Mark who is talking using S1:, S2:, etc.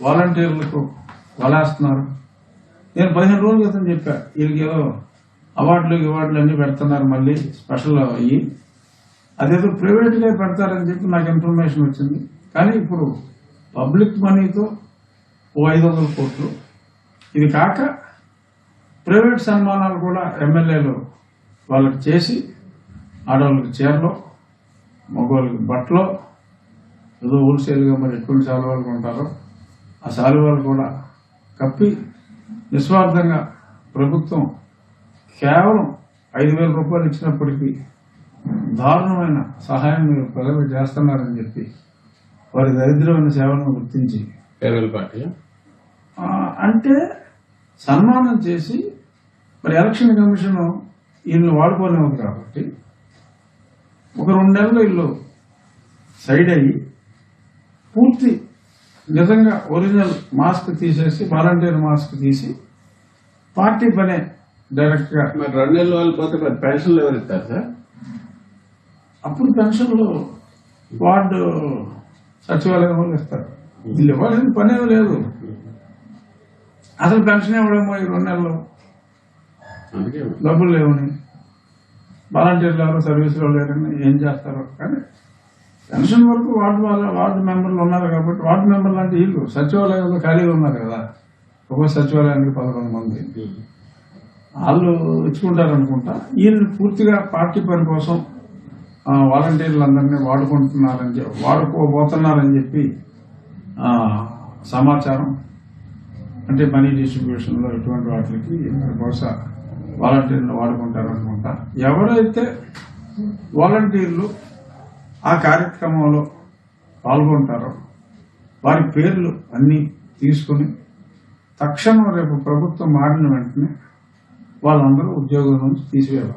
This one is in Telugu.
S1: వాలంటీర్లకు వలేస్తున్నారు. నేను పదిహేను రోజుల క్రితం చెప్పా వీళ్ళకి ఏదో అవార్డులు ఇవార్డులు అన్ని పెడుతున్నారు మళ్ళీ స్పెషల్ అయ్యి. అదేదో ప్రైవేట్గా పెడతారని చెప్పి నాకు ఇన్ఫర్మేషన్ వచ్చింది. కానీ ఇప్పుడు పబ్లిక్ మనీతో ఓ ఐదు వందల కోట్లు. ఇది కాక ప్రైవేట్ సన్మానాలు కూడా ఎమ్మెల్యేలు వాళ్ళకి చేసి ఆడవాళ్ళకి చీరలో మగవాళ్ళకి బట్టలో ఏదో హోల్సేల్గా మరి ఎటువంటి సెలవులు ఉంటారో ఆ శాలువాలు కూడా కప్పి నిస్వార్థంగా ప్రభుత్వం కేవలం ఐదు వేల రూపాయలు ఇచ్చినప్పటికీ దారుణమైన సహాయం మీరు ప్రజలకు చేస్తున్నారని చెప్పి వారి దరిద్రమైన సేవలను గుర్తించి
S2: పార్టీ.
S1: అంటే సన్మానం చేసి మరి ఎలక్షన్ కమిషన్ వీళ్ళు వాడుకోలేము కాబట్టి ఒక రెండు నెలలు వీళ్ళు సైడ్ అయ్యి పూర్తి నిజంగా ఒరిజినల్ మాస్క్ తీసేసి వాలంటీర్ మాస్క్ తీసి పార్టీ పనే డైరెక్ట్గా
S2: మరి రెండు నెలలు వాళ్ళు పోతే మరి పెన్షన్లు ఎవరు ఇస్తారు సార్?
S1: అప్పుడు పెన్షన్లు వార్డు సచివాలయం వాళ్ళు ఇస్తారు. వీళ్ళు ఇవ్వాల్సిన పనేం లేదు. అసలు పెన్షన్ ఇవ్వడమో ఈ రెండు నెలలు. డబ్బులు లేవని. వాలంటీర్లు ఎవరు సర్వీసులో లేరని ఏం చేస్తారు? కానీ పెన్షన్ వరకు వార్డు వాళ్ళ వార్డు మెంబర్లు ఉన్నారు కాబట్టి వార్డు మెంబర్లు అంటే వీళ్ళు సచివాలయంలో ఖాళీగా ఉన్నారు కదా. ఒక్కో సచివాలయానికి పదకొండు మంది. వాళ్ళు ఇచ్చుకుంటారు అనుకుంటా వీళ్ళు పూర్తిగా పార్టీ పని కోసం వాలంటీర్లు వాలంటీర్లందరినీ వాడుకుంటున్నారని చెప్పి వాడుకోబోతున్నారని చెప్పి సమాచారం. అంటే మనీ డిస్ట్రిబ్యూషన్లో ఇటువంటి వాటికి బహుశా వాలంటీర్లు వాడుకుంటారు అనుకుంటా ఎవరైతే వాలంటీర్లు ఆ కార్యక్రమంలో పాల్గొంటారో వారి పేర్లు అన్నీ తీసుకుని తక్షణం రేపు ప్రభుత్వం మారిన వెంటనే వాళ్ళందరూ ఉద్యోగం నుంచి తీసివేయాలి.